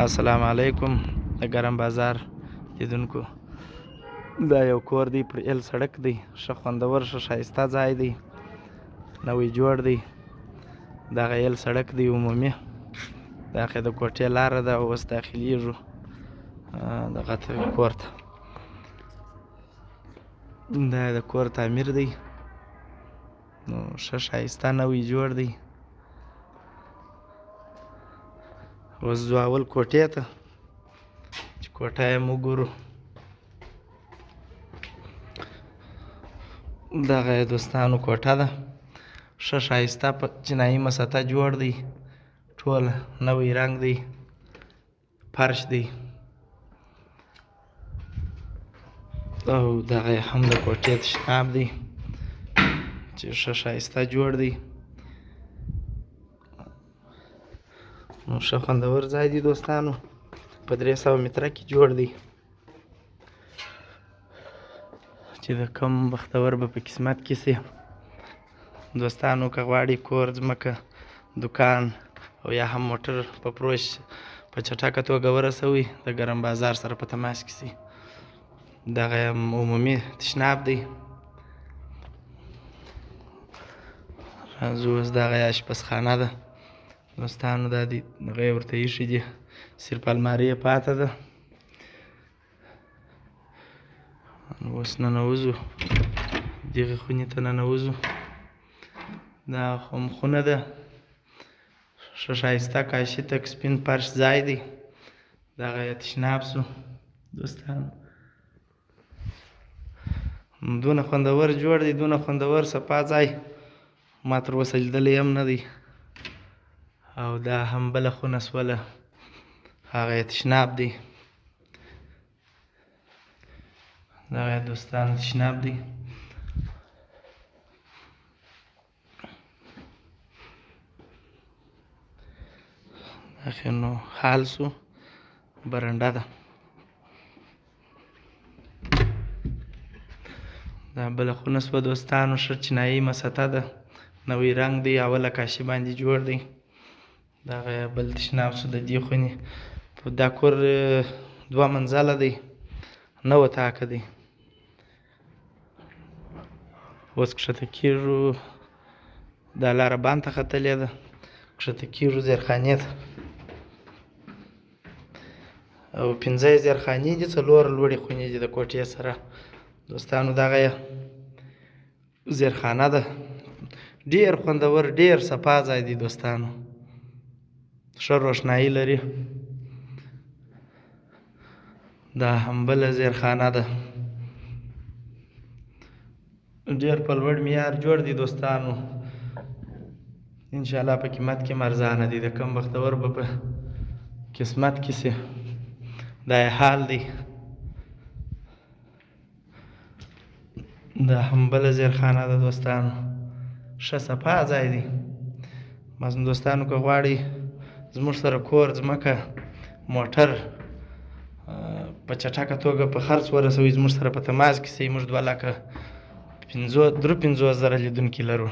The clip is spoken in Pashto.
السلام علیکم د ګرم بازار لیدونکو. دا یو کور دی پر ایل سړک دی ښه خوندور ښه ښایسته ځای دی نوی جوړ دی. دغه ایل سړک دی عمومي. داخې د کوټې لاره ده اوس داخلیږو دغه کور ته. دا د کور تعمیر دی. نو ښه ښایسته نوی جوړ دی اوس ځو اول کوټې ته چې کوټه یې مو ګورو. دغه یې دوستانو کوټه ده. ښه ښایسته په چینایي مسطح جوړ دی. ټول نوی رنګ دی. فرش دی. او دغه هم د کوټې تشناب دی چې ښه ښایسته جوړ دی نو ښه خوندور ځای دی دوستانو. په درې سوه متره کې جوړ دی. چې د کم بختور به په قسمت کې سي. دوستانو که غواړي کور ځمکه دکان او یا هم موټر په فروش په چټکه توګه ورسوي د ګرم بازار سره په تماس کې سي. دغه عمومي تشناب دی. راځو اوس دغه اشپزخانه ده دوستانو دا دی یې ورته ایښي دي صرف المارۍ یې پاته ده. اوس ننوځو دغې خونې ته ننوځو دا هم خونه ده. ښه ښایسته کاشي تک سپین فرش ځای دی. دغه یې تشناب سو دوستانو. دونه خوندور جوړ دی دونه خوندور صفا ځای. ما تر اوسه لیدلی هم نه دی او دا هم بله خونه سوله. هغه تشناب دی. دغه یې دوستانو تشناب دی. اخر نو حال سو. برنډه ده. دا بله خونه سوه دوستانو ښه چینایي مسطح ده. نوی رنګ دی اوله کاشي باندې جوړ دی دغه بل تشناب سو د دې خونې دا کور دوه منزله دی نه اتاقه دی. اوس کښته کېږو دا لاره بند ته ختلې ده کښته کېږو زیرخانې ته. او پنځه یې زیرخانې دي څلور لوړې خونې دي د کوټې سره. دوستانو دغه یې زیرخانه ده. ډېر خوندور ډېر صفا ځای دی دوستانو ښه روښنایي لري. دا هم بله زیرخانه ده. ډېر په لوړ معیار جوړ دی دوستانو. انشاءالله په قیمت کې هم ارزانه دی د کم بختور به په قسمت کې سي. دا حال دی. دا هم بله زیرخانه ده دوستانو. ښه صفا ځای دی. بس دوستانو که غواړئ زموږ سره کور ځمکه موټر په چټکه توګه په خرڅ ورسوئ زموږ سره په تماس کې سئ موږ دوه لکه پنځو درې پنځوس زره لیدونکي لرو